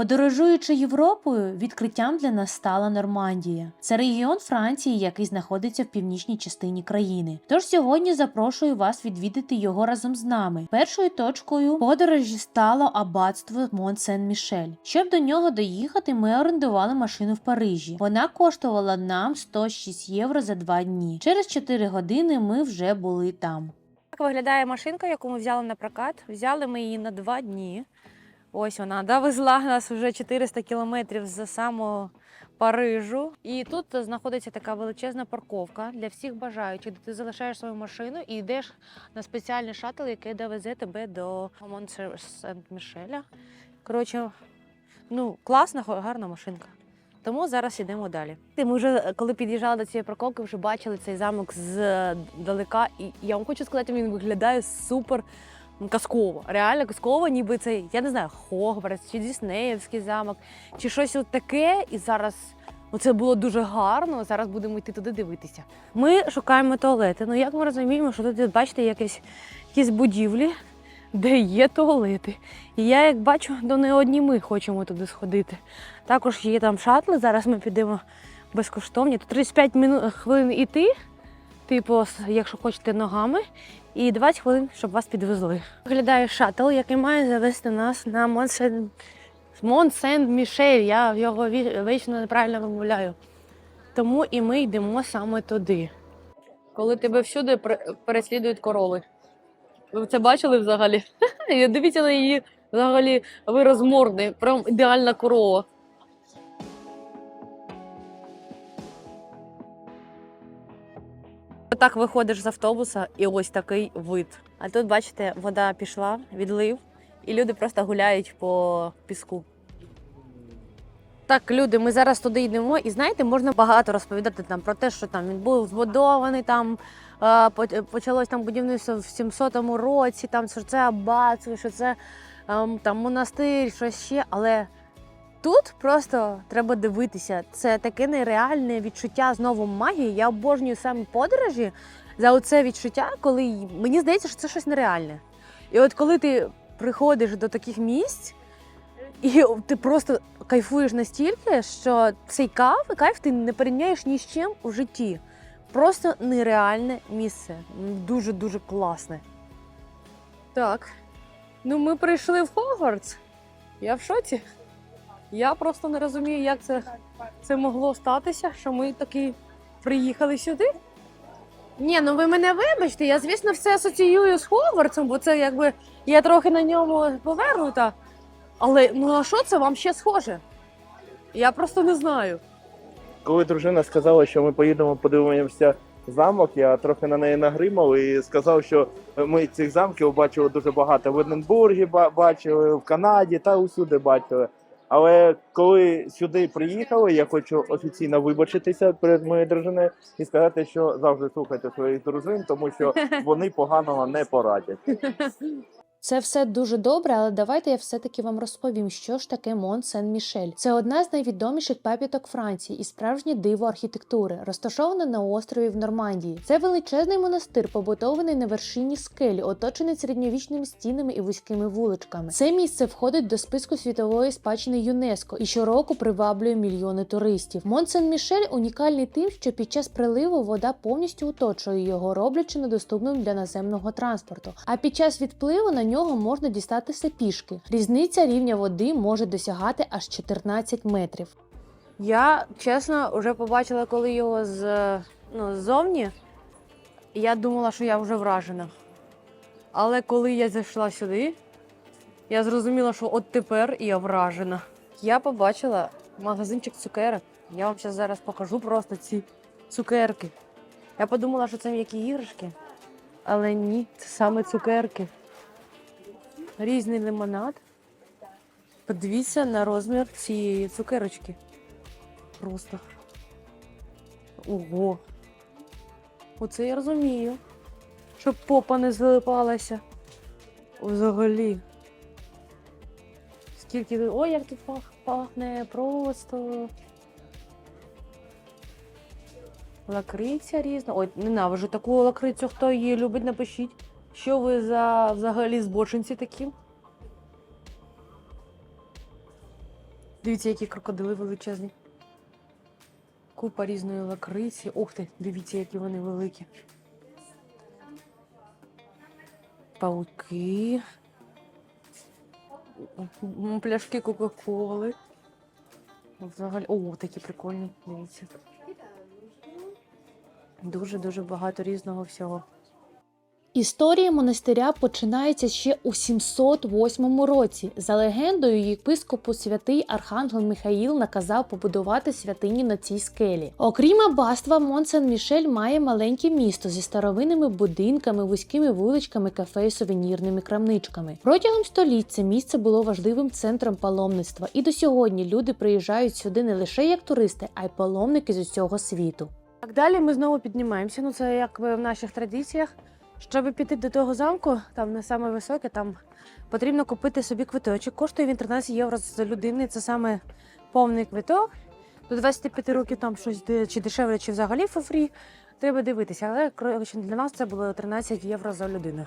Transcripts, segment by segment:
Подорожуючи Європою, відкриттям для нас стала Нормандія. Це регіон Франції, який знаходиться в північній частині країни. Тож сьогодні запрошую вас відвідати його разом з нами. Першою точкою подорожі стало аббатство Мон-Сен-Мішель. Щоб до нього доїхати, ми орендували машину в Парижі. Вона коштувала нам 106 євро за два дні. Через 4 години ми вже були там. Так виглядає машинка, яку ми взяли на прокат. Взяли ми її на два дні. Ось вона довезла нас вже 400 кілометрів з самого Парижу. І тут знаходиться така величезна парковка для всіх бажаючих, де ти залишаєш свою машину і йдеш на спеціальний шаттл, який довезе тебе до Мон-Сент-Мішеля. Коротше, ну, класна, гарна машинка. Тому зараз йдемо далі. Ми вже коли під'їжджали до цієї парковки, вже бачили цей замок здалека. І я вам хочу сказати, він виглядає супер казково. Реально казково, ніби це, я не знаю, Хогвартс чи Діснеївський замок, чи щось от таке. І зараз оце було дуже гарно. Зараз будемо йти туди дивитися. Ми шукаємо туалети. Ну як ми розуміємо, що тут, бачите, якісь, якісь будівлі, де є туалети. І я, як бачу, то не одні ми хочемо туди сходити. Також є там шатли. Зараз ми підемо безкоштовні. Тут 35 хвилин іти, типу, якщо хочете ногами, і 20 хвилин, щоб вас підвезли. Виглядає шатл, який має завести нас на Монсен... Мон-Сен-Мішель. Я його ві- вічно неправильно вимовляю. Тому і ми йдемо саме туди. Коли тебе всюди пер- переслідують короли. Ви це бачили взагалі? Дивіться на її взагалі вираз морди, прям ідеальна корова. Так виходиш з автобуса і ось такий вид. А тут, бачите, вода пішла, відлив, і люди просто гуляють по піску. Так, люди, ми зараз туди йдемо, і знаєте, можна багато розповідати там про те, що там він був збудований, там почалось там будівництво в 700-му році, там що це аббатство, що це ем, там монастир, щось ще. Але тут просто треба дивитися. Це таке нереальне відчуття знову магії. Я обожнюю саме подорожі за оце відчуття, коли мені здається, що це щось нереальне. І от коли ти приходиш до таких місць, і ти просто кайфуєш настільки, що цей кайф, кайф ти не порівняєш ні з чим у житті. Просто нереальне місце. Дуже дуже класне. Так. Ну, ми прийшли в Хогвартс. Я в шоці. Я просто не розумію, як це, це могло статися, що ми таки приїхали сюди. Ні, ну ви мене вибачте, я, звісно, все асоціюю з Хогвартсом, бо це якби я трохи на ньому повернута. Але ну а що це вам ще схоже? Я просто не знаю. Коли дружина сказала, що ми поїдемо подивимося замок, я трохи на неї нагримав і сказав, що ми цих замків бачили дуже багато. В Единбургі бачили, в Канаді та усюди бачили. Але коли сюди приїхали, я хочу офіційно вибачитися перед моєю дружиною і сказати, що завжди слухайте своїх дружин, тому що вони поганого не порадять. Це все дуже добре, але давайте я все-таки вам розповім, що ж таке Мон Сен-Мішель. Це одна з найвідоміших пам'яток Франції і справжнє диво архітектури, розташована на острові в Нормандії. Це величезний монастир, побудований на вершині скелі, оточений середньовічними стінами і вузькими вуличками. Це місце входить до списку світової спадщини ЮНЕСКО і щороку приваблює мільйони туристів. Мон Сен-Мішель унікальний тим, що під час приливу вода повністю оточує його, роблячи недоступним для наземного транспорту. А під час відпливу на нього можна дістатися пішки. Різниця рівня води може досягати аж 14 метрів. Я чесно вже побачила, коли його з ну, ззовні. Я думала, що я вже вражена. Але коли я зайшла сюди, я зрозуміла, що от тепер я вражена. Я побачила магазинчик цукерок. Я вам зараз зараз покажу просто ці цукерки. Я подумала, що це м'які іграшки, але ні, це саме цукерки. Різний лимонад. Подивіться на розмір цієї цукерочки. Просто. Ого. Оце я розумію. Щоб попа не залипалася. Взагалі. Скільки. Ой, як тут пах, пахне просто. Лакриця різна. Ой, ненавижу таку лакрицю, хто її любить, напишіть. Що ви за взагалі збочинці такі? Дивіться, які крокодили величезні. Купа різної лакриці. Ух ти, дивіться, які вони великі. Пауки. Пляшки Кока-Коли. Взагалі. О, такі прикольні, дивіться. Дуже-дуже багато різного всього. Історія монастиря починається ще у 708 році. За легендою, єпископу святий Архангел Михаїл наказав побудувати святині на цій скелі. Окрім аббатства, Монсен-Мішель має маленьке місто зі старовинними будинками, вузькими вуличками, кафе і сувенірними крамничками. Протягом століть це місце було важливим центром паломництва, і до сьогодні люди приїжджають сюди не лише як туристи, а й паломники з усього світу. Так, далі ми знову піднімаємося. Ну, це як в наших традиціях. Щоб піти до того замку, там не саме високе, там потрібно купити собі квиточок. Коштує він 13 євро з людини. Це саме повний квиток. До 25 років там щось чи дешевле, чи взагалі фофрі. Треба дивитися. Але коротше, для нас це було 13 євро за людину.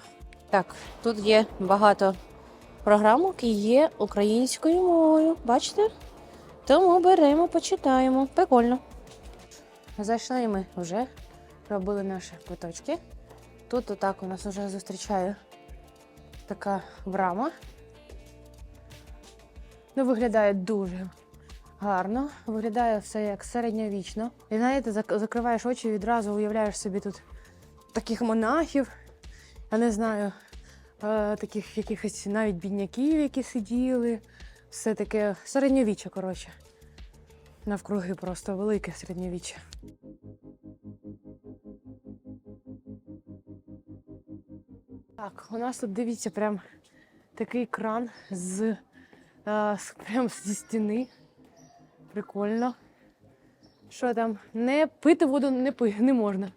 Так, тут є багато програмок і є українською мовою. Бачите? Тому беремо, почитаємо. Прикольно. Зайшли ми вже, робили наші квиточки. Тут отак у нас вже зустрічає така брама. Ну, виглядає дуже гарно. Виглядає все як середньовічно. І знаєте, зак- закриваєш очі і відразу уявляєш собі тут таких монахів, я не знаю, е, таких якихось навіть бідняків, які сиділи. Все таке середньовіччя, коротше. Навкруги просто велике середньовіччя. Так, у нас тут дивіться прям такий кран з, е, з прям зі стіни. Прикольно. Що там? Не пити воду не пи, не можна.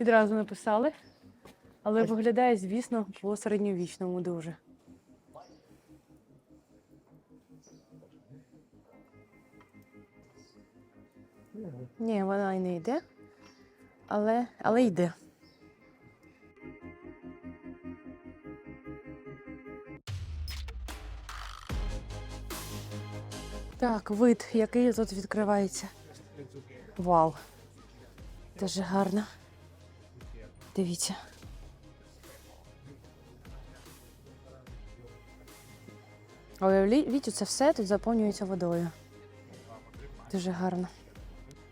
Відразу написали. Але виглядає, звісно, по середньовічному дуже. Ні, вона і не йде, але, але йде. Так, вид, який тут відкривається. Вау. Дуже гарно. Дивіться. Уявіть, це все тут заповнюється водою. Дуже гарно.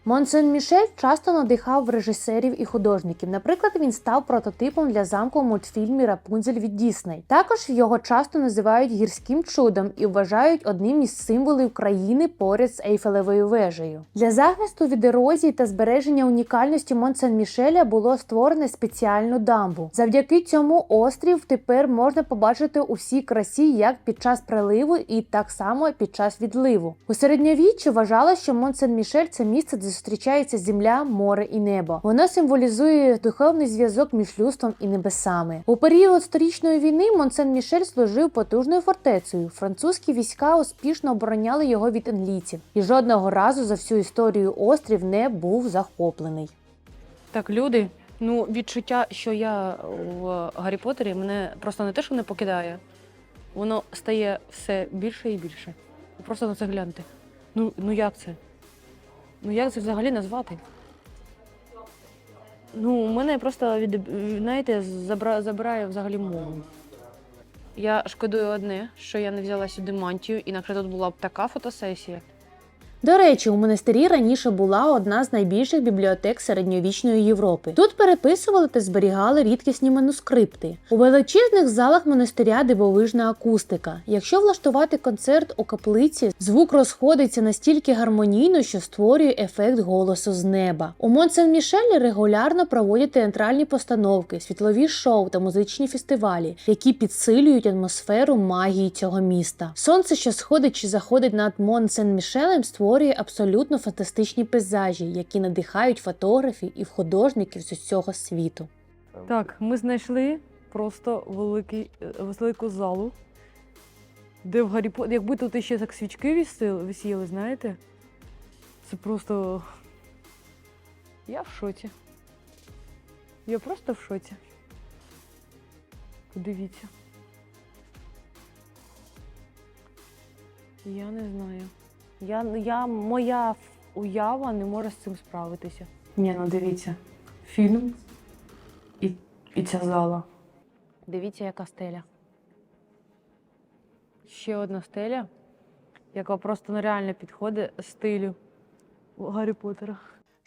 Монсен Мішель часто надихав режисерів і художників. Наприклад, він став прототипом для замку у мультфільмі Рапунзель від Дісней. Також його часто називають гірським чудом і вважають одним із символів країни поряд з Ейфелевою вежею. Для захисту від ерозії та збереження унікальності Монсен Мішеля було створено спеціальну дамбу. Завдяки цьому острів тепер можна побачити у всій красі як під час приливу, і так само під час відливу. У середньовіччі вважалося, що Монсен Мішель це місце, де зустрічається земля, море і небо. Воно символізує духовний зв'язок між людством і небесами. У період сторічної війни Монсен Мішель служив потужною фортецею. Французькі війська успішно обороняли його від англійців, і жодного разу за всю історію острів не був захоплений. Так, люди, ну відчуття, що я в Гаррі Поттері, мене просто не те, що не покидає, воно стає все більше і більше. Просто на це гляньте. Ну, ну як це? Ну як це взагалі назвати? Ну, у мене просто від, знаєте, забра, забирає взагалі мову. Я шкодую одне, що я не взяла сюди мантію, інакше тут була б така фотосесія. До речі, у монастирі раніше була одна з найбільших бібліотек середньовічної Європи. Тут переписували та зберігали рідкісні манускрипти. У величезних залах монастиря дивовижна акустика. Якщо влаштувати концерт у каплиці, звук розходиться настільки гармонійно, що створює ефект голосу з неба. У Монсен-Мішелі регулярно проводять театральні постановки, світлові шоу та музичні фестивалі, які підсилюють атмосферу магії цього міста. Сонце, що сходить чи заходить над Монсен-Мішелем, створює абсолютно фантастичні пейзажі, які надихають фотографів і художників з усього світу. Так, ми знайшли просто великий, е, велику залу, де в Гаррі Пот- Якби тут ще так свічки висіли, висіли, знаєте? Це просто. Я в шоці. Я просто в шоці. Подивіться. Я не знаю. Я, я, моя уява не може з цим справитися. Ні, ну дивіться, фільм і, і ця зала. Дивіться, яка стеля. Ще одна стеля, яка просто нереально підходить стилю Гаррі Поттера.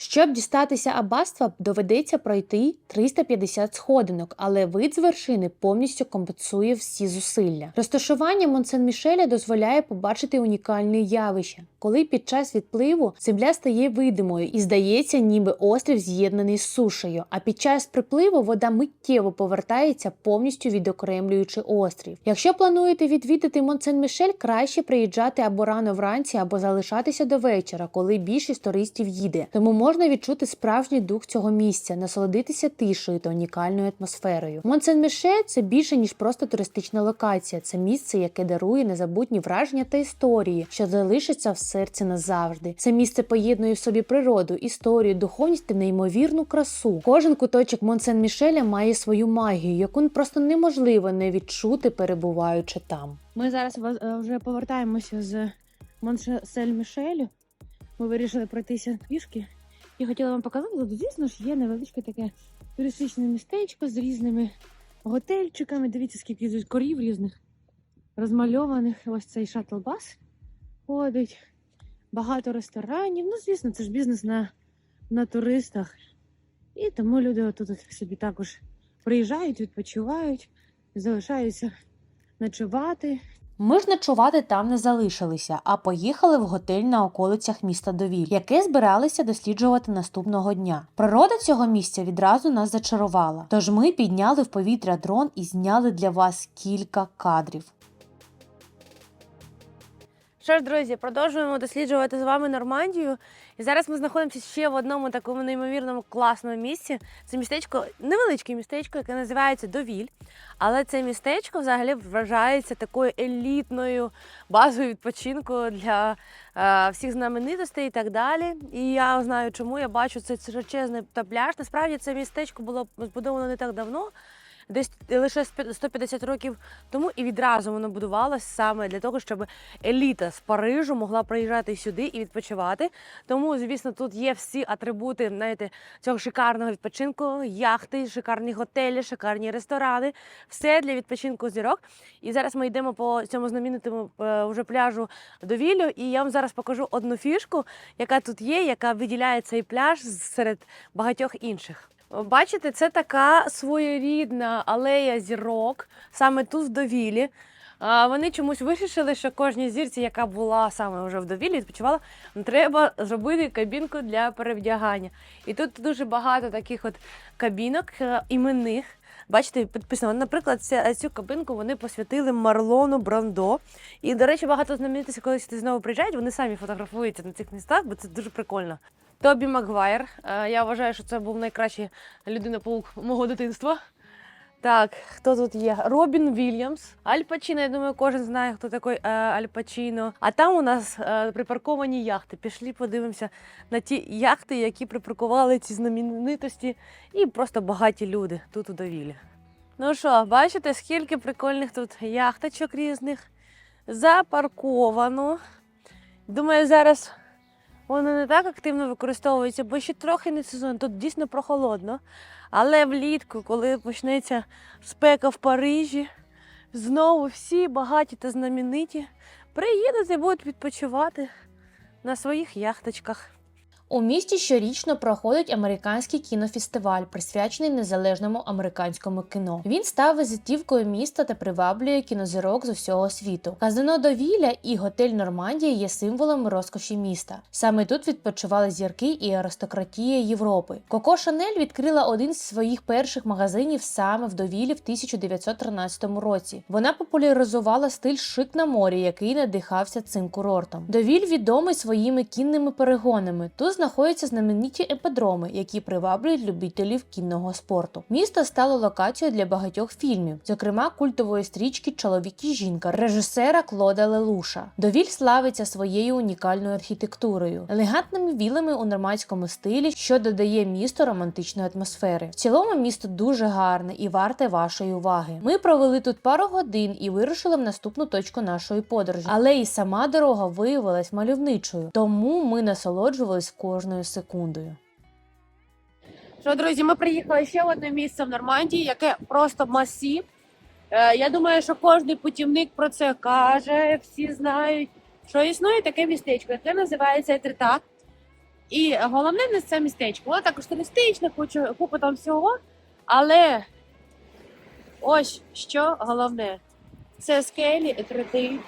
Щоб дістатися аббатства, доведеться пройти 350 сходинок, але вид з вершини повністю компенсує всі зусилля. Розташування Монсен-Мішеля дозволяє побачити унікальне явище, коли під час відпливу земля стає видимою і здається, ніби острів з'єднаний з сушею. А під час припливу вода миттєво повертається, повністю відокремлюючи острів. Якщо плануєте відвідати Монсен-Мішель, краще приїжджати або рано вранці, або залишатися до вечора, коли більшість туристів їде. Тому можна відчути справжній дух цього місця, насолодитися тишею та унікальною атмосферою. Монсен-Мішель це більше ніж просто туристична локація. Це місце, яке дарує незабутні враження та історії, що залишаться в серці назавжди. Це місце поєднує в собі природу, історію, духовність та неймовірну красу. Кожен куточок Монсен-Мішеля має свою магію, яку просто неможливо не відчути, перебуваючи там. Ми зараз е, вже повертаємося з Монсель-Мішелю. Ми вирішили пройтися пішки. І хотіла вам показати, тут, звісно ж, є невеличке таке туристичне містечко з різними готельчиками. Дивіться, скільки тут корів різних розмальованих. Ось цей шатл-бас ходить. Багато ресторанів. Ну, звісно, це ж бізнес на, на туристах. І тому люди отут от собі також приїжджають, відпочивають, залишаються ночувати. Ми ж ночувати там не залишилися, а поїхали в готель на околицях міста Довіль, яке збиралися досліджувати наступного дня. Природа цього місця відразу нас зачарувала. Тож ми підняли в повітря дрон і зняли для вас кілька кадрів. Що ж, друзі, продовжуємо досліджувати з вами Нормандію. І зараз ми знаходимося ще в одному такому неймовірному класному місці. Це містечко, невеличке містечко, яке називається Довіль. Але це містечко взагалі вважається такою елітною базою відпочинку для е, всіх знаменитостей і так далі. І я знаю, чому я бачу цей широчезний та пляж. Насправді це містечко було збудовано не так давно. Десь лише 150 років тому і відразу воно будувалось саме для того, щоб еліта з Парижу могла приїжджати сюди і відпочивати. Тому, звісно, тут є всі атрибути знаєте, цього шикарного відпочинку, яхти, шикарні готелі, шикарні ресторани, все для відпочинку зірок. І зараз ми йдемо по цьому знаменитому е, вже пляжу довіллю. І я вам зараз покажу одну фішку, яка тут є, яка виділяє цей пляж серед багатьох інших. Бачите, це така своєрідна алея зірок, саме тут в довілі. Вони чомусь вирішили, що кожній зірці, яка була саме вже в довілі, відпочивала, треба зробити кабінку для перевдягання. І тут дуже багато таких от кабінок е, іменних. Бачите, підписано. Наприклад, цю кабинку вони посвятили Марлону Брандо. І, до речі, багато знаменитостей, коли сюди знову приїжджають, вони самі фотографуються на цих містах, бо це дуже прикольно. Тобі Макгвайр. Е, Я вважаю, що це був найкращий людина-паук мого дитинства. Так, хто тут є? Робін Вільямс, Аль Пачіно. Я думаю, кожен знає, хто такий е, Аль Пачіно. А там у нас е, припарковані яхти. Пішли, подивимося на ті яхти, які припаркували ці знаменитості, і просто багаті люди тут у довілі. Ну що, бачите, скільки прикольних тут яхточок різних запарковано. Думаю, зараз Воно не так активно використовується, бо ще трохи не сезон, тут дійсно прохолодно. Але влітку, коли почнеться спека в Парижі, знову всі багаті та знамениті приїдуть і будуть відпочивати на своїх яхточках. У місті щорічно проходить американський кінофестиваль, присвячений незалежному американському кіно. Він став візитівкою міста та приваблює кінозірок з усього світу. Казино Довілля і готель Нормандія є символом розкоші міста. Саме тут відпочивали зірки і аристократія Європи. Коко Шанель відкрила один з своїх перших магазинів саме в Довілі в 1913 році. Вона популяризувала стиль шик на морі, який надихався цим курортом. Довіль відомий своїми кінними перегонами. Тут знаходяться знамениті еподроми, які приваблюють любителів кінного спорту. Місто стало локацією для багатьох фільмів, зокрема культової стрічки Чоловік і жінка режисера Клода Лелуша. Довіль славиться своєю унікальною архітектурою, елегантними вілами у нормандському стилі, що додає місту романтичної атмосфери. В цілому місто дуже гарне і варте вашої уваги. Ми провели тут пару годин і вирушили в наступну точку нашої подорожі. Але і сама дорога виявилась мальовничою, тому ми насолоджувались кожною секундою. Що, друзі, ми приїхали ще в одне місце в Нормандії, яке просто масів. Е, Я думаю, що кожен путівник про це каже, всі знають, що існує таке містечко, яке називається Етрета. І головне не це містечко, воно також туристичне, купа там всього. Але ось що головне: це скелі, етрети.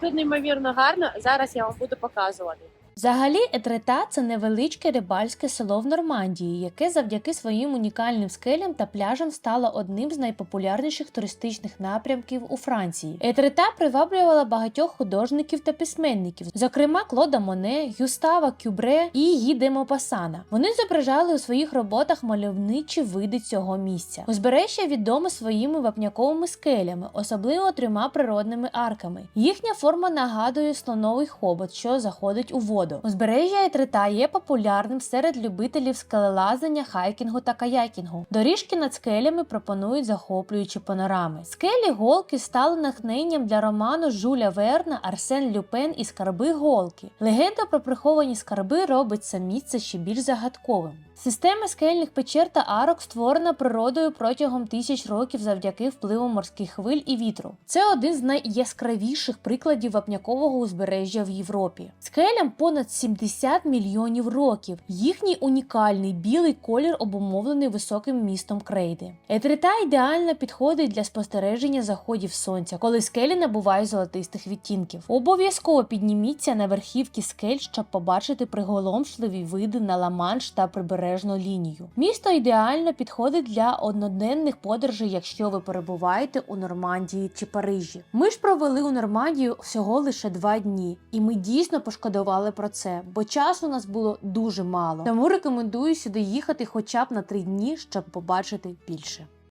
Тут неймовірно гарно. Зараз я вам буду показувати. Взагалі, Етрета це невеличке рибальське село в Нормандії, яке завдяки своїм унікальним скелям та пляжам стало одним з найпопулярніших туристичних напрямків у Франції. Етрета приваблювала багатьох художників та письменників, зокрема Клода Моне, Гюстава Кюбре і Гі де Мопасана. Вони зображали у своїх роботах мальовничі види цього місця. Узбережжя відоме своїми вапняковими скелями, особливо трьома природними арками. Їхня форма нагадує слоновий хобот, що заходить у воду. Узбережжя Етрита є популярним серед любителів скелелазання, хайкінгу та каякінгу. Доріжки над скелями пропонують захоплюючі панорами. Скелі голки стали натхненням для роману Жуля Верна Арсен Люпен і скарби голки. Легенда про приховані скарби робить це місце ще більш загадковим. Система скельних печер та арок створена природою протягом тисяч років завдяки впливу морських хвиль і вітру. Це один з найяскравіших прикладів вапнякового узбережжя в Європі. Скелям понад 70 мільйонів років. Їхній унікальний білий колір обумовлений високим містом крейди. Етрита ідеально підходить для спостереження заходів сонця, коли скелі набувають золотистих відтінків. Обов'язково підніміться на верхівки скель, щоб побачити приголомшливі види на Ла-Манш та прибережну лінію. Місто ідеально підходить для одноденних подорожей, якщо ви перебуваєте у Нормандії чи Парижі. Ми ж провели у Нормандію всього лише два дні, і ми дійсно пошкодували про це, бо часу у нас було дуже мало. Тому рекомендую сюди їхати хоча б на три дні, щоб побачити більше.